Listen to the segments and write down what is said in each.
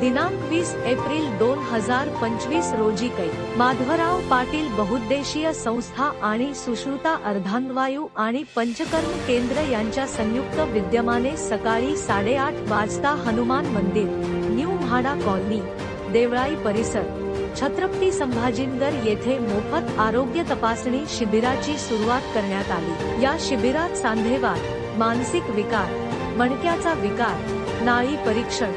दिनांक वीस एप्रिल दोन हजार पंचवीस रोजी कै माधवराव पाटील बहुद्देशीय संस्था आणि सुश्रुता अर्धांगवायू आणि पंचकर्म केंद्र यांच्या संयुक्त विद्यमाने सकाळी साडेआठ वाजता हनुमान मंदिर न्यू म्हाडा कॉलनी देवळाई परिसर छत्रपती संभाजीनगर येथे मोफत आरोग्य तपासणी शिबिराची सुरुवात करण्यात आली. या शिबिरात सांधेवार मानसिक विकार मणक्याचा विकार नाळी परीक्षण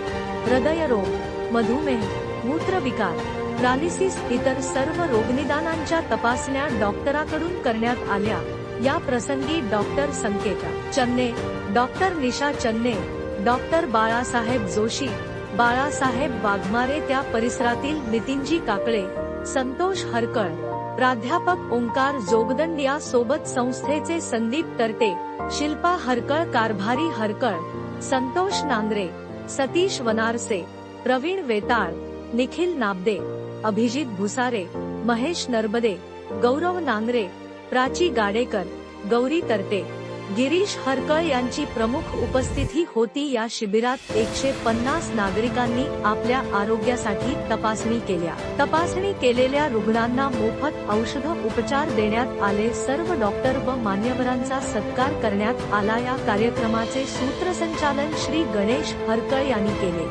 हृदयरोग मधुमेह मूत्रविकार पॅरालिसिस इतर सर्व रोगनिदानांच्या तपासण्या डॉक्टराकडून करण्यात आल्या. या प्रसंगी doctor Sanketa Channe doctor Nisha Channe doctor Balasaheb Joshi Balasaheb Waghmare त्या परिसरातील नितीनजी काकळे संतोष हरकळ प्राध्यापक ओंकार जोगदंडिया सोबत संस्थेचे संदीप तरटे शिल्पा हरकळ कारभारी हरकळ संतोष नांद्रे सतीश वनारसे प्रवीण वेताळ निखिल नाबदे अभिजित भुसारे महेश नर्बदे गौरव नांगरे प्राची गाडेकर गौरी तरते. गिरीश हरकळ यांची प्रमुख उपस्थिती होती या शिबिरात एकशे पन्नास नागरिकांनी आपल्या आरोग्यासाठी तपासणी केल्या. तपासणी केलेल्या रुग्णांना मोफत औषध उपचार देण्यात आले. सर्व डॉक्टर व मान्यवरांचा सत्कार करण्यात आला. या कार्यक्रमाचे सूत्रसंचालन श्री गणेश हरकळ यांनी केले.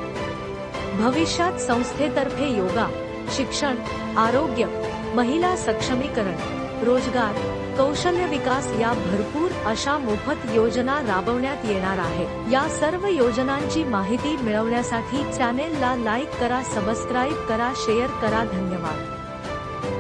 भविष्यात संस्थेतर्फे योगा शिक्षण आरोग्य महिला सक्षमीकरण रोजगार कौशल्य विकास या भरपूर अशा मोफत योजना राबवण्यात येणार आहे. या सर्व योजनांची माहिती मिळवण्यासाठी चॅनेलला लाईक करा सबस्क्राईब करा शेअर करा. धन्यवाद.